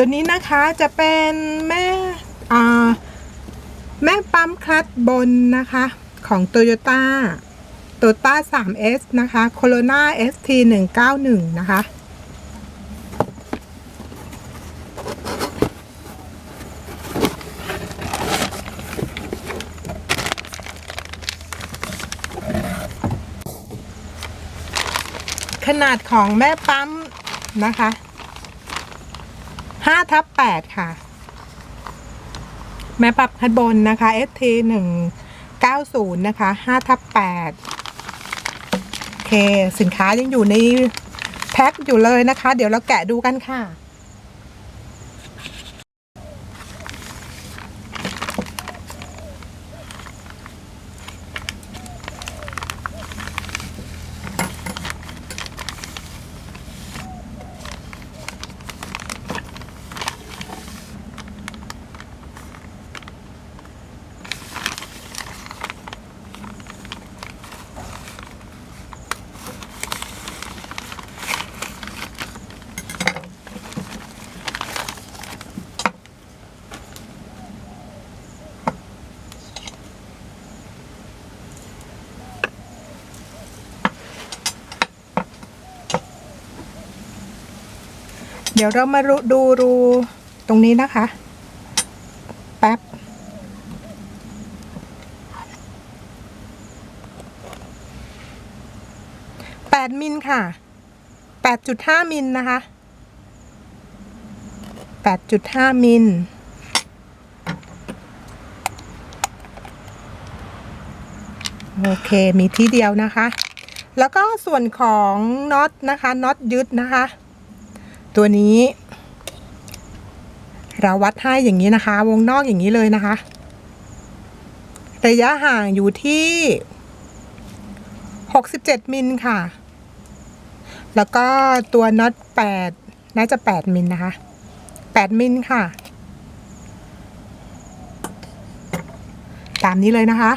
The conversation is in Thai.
ตัวนี้นะคะจะเป็นแม่แม่ปั๊มคลัตช์บนนะคะของ Toyota Toyota 3S นะคะ Corona ST 191นะคะขนาดของแม่ปั๊มนะคะ ห้าทับแปดค่ะ แม่ปั๊มคันบนนะคะ ST 190นะคะห้าทับ8โอเค สินค้ายังอยู่ในแพ็คอยู่เลยนะคะ เดี๋ยวเราแกะดูกันค่ะ เดี๋ยวเรามาดูรูตรงนี้นะคะ แป๊บ แปดมิลค่ะ แปดจุดห้ามิลนะคะ แปดจุดห้ามิลโอเค มีที่เดียวนะคะ แล้วก็ส่วนของน็อตนะคะ น็อตยึดนะคะ ตัวนี้ เราวัดให้อย่างนี้นะคะ วงนอกอย่างนี้เลยนะคะระยะห่างอยู่ที่ 67 มิลค่ะ แล้วก็ตัวน็อต8น่าจะ 8 มิลนะคะ 8 มิลค่ะ ตามนี้เลยนะคะ